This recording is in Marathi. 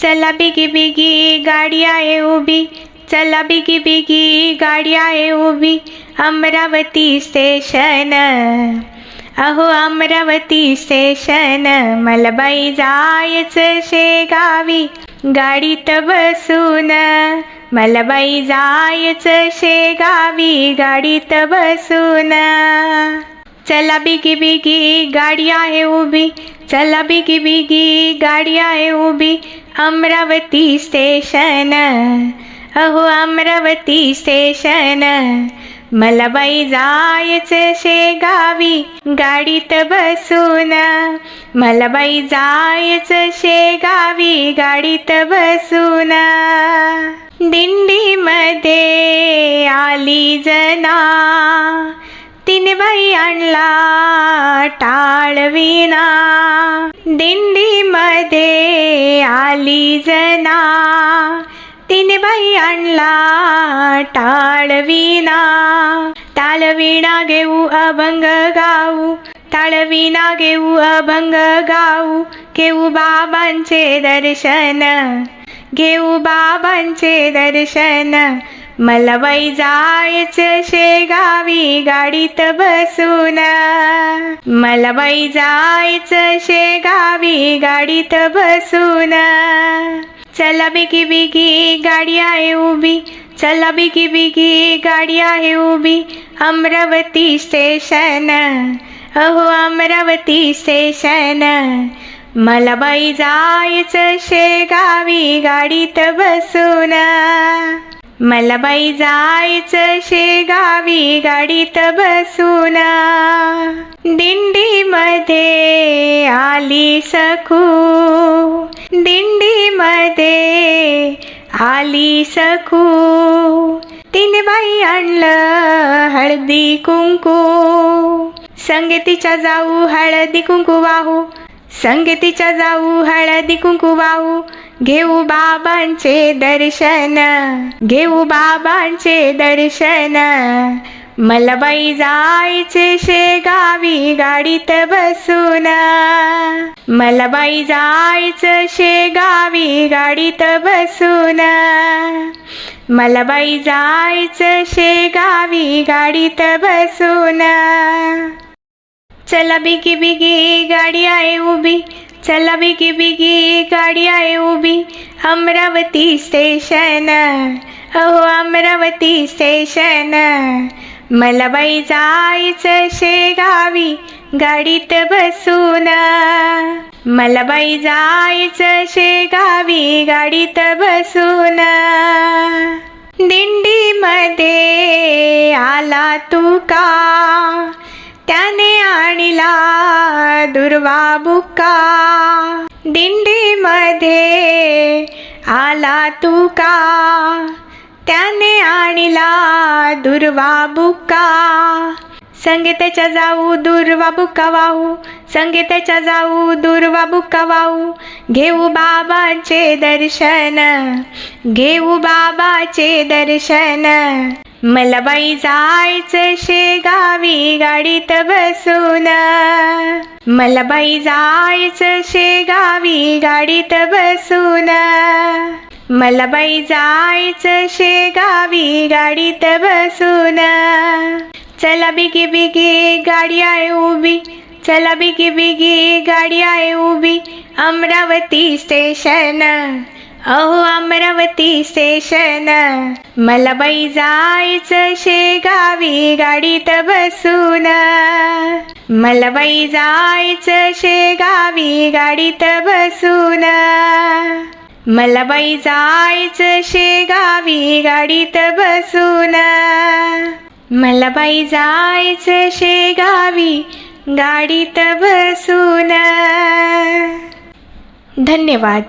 चला बिगी बिगी गाडी आहे उभी। चला बिगी बिगी गाडी आहे उभी। अमरावती स्टेशन। अहो अमरावती स्टेशन मला बाई जायचं शेगावी। गाडीत बसून मला बाई जायचं शेगावी गाडीत बसून चला बिगी बिगी गाडी आहे उभी. चला बिगी बिगी गाडी आहे उभी. अमरावती स्टेशन. अहो अमरावती स्टेशन. मला बाई जायचं शेगावी. गाडीत बसून. मला बाई जायचं शेगावी. गाडीत बसून. दिंडीमध्ये आली जना. बाई आणला टाळविना. दिंडीमध्ये आली जना. तिने बाई आणला टाळविना. टाळविणा घेऊ अभंग गाऊ. टाळविना घेऊ अभंग गाऊ. घेऊ बाबांचे दर्शन. घेऊ बाबांचे दर्शन. मला बाई जायचं शेगावी गाडीत बसून. मला बाई जायचं शेगावी गाडीत बसून. चला बिगी बिगी गाडी आहे उभी. चला बिगी बिगी गाडी आहे उभी. अमरावती स्टेशन. अहो अमरावती स्टेशन. मला बाई जायचं शेगावी गाडीत बसून. मला बाई जायचं शेगावी गाडीत बसून. दिंडीमध्ये आली सखू दिंडीमध्ये आली सखू तिने बाई आणलं हळदी कुंकू. संगीतीच्या जाऊ हळदी कुंकू वाहू. संगीतीच्या जाऊ हळदी कुंकू वाहू. घेऊ बाबांचे दर्शन घेऊ बाबांचे दर्शन. मला बाई जायचे शेगावी गाडीत बसून. मला बाई जायचं शेगावी गाडीत बसून. मला बाई जायचं शेगावी गाडीत बसून. चला बिगी बिगी गाडी आहे उभी. चला बिगी बिगी गाडी आहे उभी। अमरावती स्टेशन। अहो अमरावती स्टेशन। मला बाई जायचं शेगावी गाडीत बसून। मला बाई जायचं शेगावी गाडीत बसून। दिंडीमध्ये आला तू का? त्याने आणला दुर्वा बुका दिंडीमध्ये आला तू का त्याने आणला दुर्वा बुका संगीताच्या जाऊ दुर्वा बुका वाहू. संगीताच्या जाऊ दुर्वा बुका वाहू. घेऊ बाबाचे दर्शन. घेऊ बाबाचे दर्शन. मला बाई जायचं शेगावी गाडीत बसून. मला बाई जायचं शेगावी गाडीत बसून. मला बाई जायचं शेगावी गाडीत बसून. चला बिगी बिगी गाडी आहे उभी. चला बिगी बिगी गाडी आहे उभी. अमरावती स्टेशन. अहो अमरावती स्टेशन मला बाई जायचं शेगावी गाडीत बसून. मला बाई जायचं शेगावी गाडीत बसून. मला बाई जायचं शेगावी गाडीत बसून. मला बाई जायचं शेगावी गाडीत बसून. धन्यवाद.